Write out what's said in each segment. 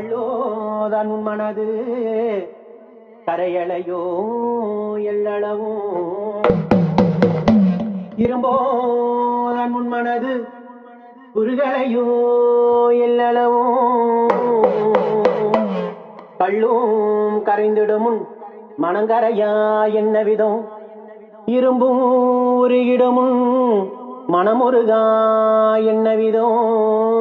தான் உன் மனது கரையளையோ எள்ளளவும் இரும்போதான் உன் மனது குறுகளையோ எல்லளவும் கள்ளும் கரைந்திடுமுன் மனங்கரையா என்ன விதம்? இரும்பும் உருகிடுமுன் மனமுருகா என்ன விதம்?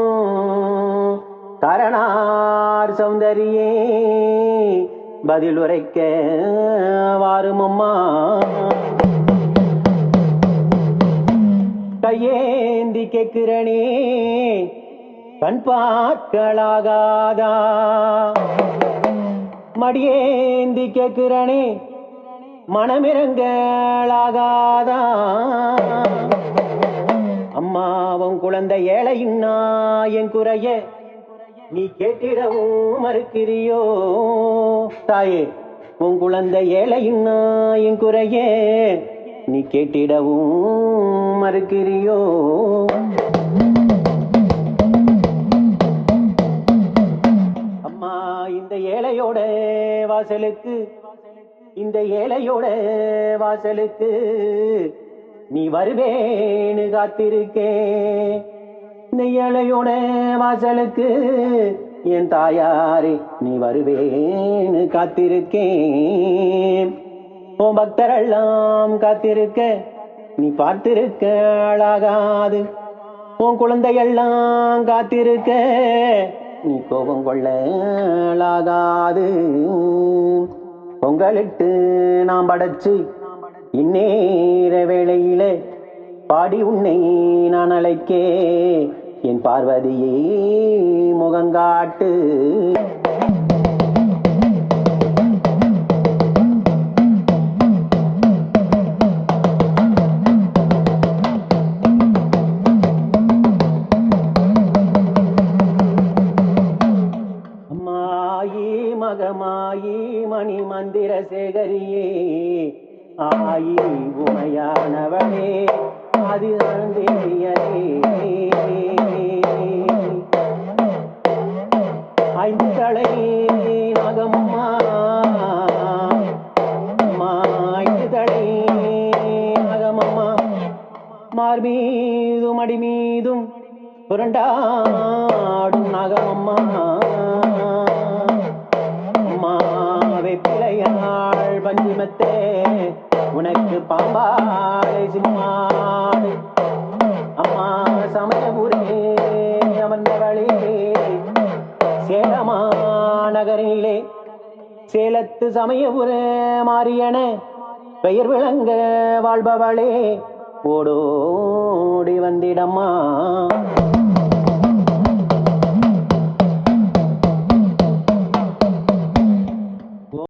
சௌந்தரியே பதில் உரைக்க வாருமம்மா. கையேந்தி கேட்கிறனே கண் பார்க்கலாகாதா. மடியேந்தி கேட்கிறனே மனமிரங்களாகாதா. அம்மாவும் குழந்தை ஏழையின்னா என் குறைய நீ கேட்டிடவும் மறுக்கிறியோ? தாயே உன் குழந்தை ஏழையின்னா என் குறையே. நீ கேட்டிடவும் மறுக்கிறியோ? அம்மா இந்த ஏழையோட வாசலுக்கு இந்த ஏழையோட வாசலுக்கு நீ வருவேன்னு காத்திருக்கேன் நெய்யலையோட வாசலுக்கு என் தாயாரே நீ வருவேன்னு காத்திருக்கேன். உன் பக்தரெல்லாம் காத்திருக்க நீ பார்த்திருக்க அழகாது. உன் குழந்தையெல்லாம் காத்திருக்க நீ கோபம் கொள்ள அழகாது. பொங்கலிட்டு நாம் படைச்சு இந்நேர வேளையில பாடி உன்னை நான் அழைக்கே என் பார்வதியே முகங்காட்டு. அம்மாயி மகமாயி மணி மந்திர சேகரியே ஆயி உமையானவளே அது தேவியரே மலர் மீதும் அடி மீதும் புரண்டாடும் நாகமம்மா. அம்மாவை பிள்ளையாள் பஞ்சுமத்தே உனக்கு பாம்பாடை சிம்மாடு அம்மா சமயபுரே அமர்ந்தவளே சேலமா நகரிலே சேலத்து சமயபுர மாரியன பெயர் விளங்க வாழ்பவளே. ஓடோடி வந்திடம்மா.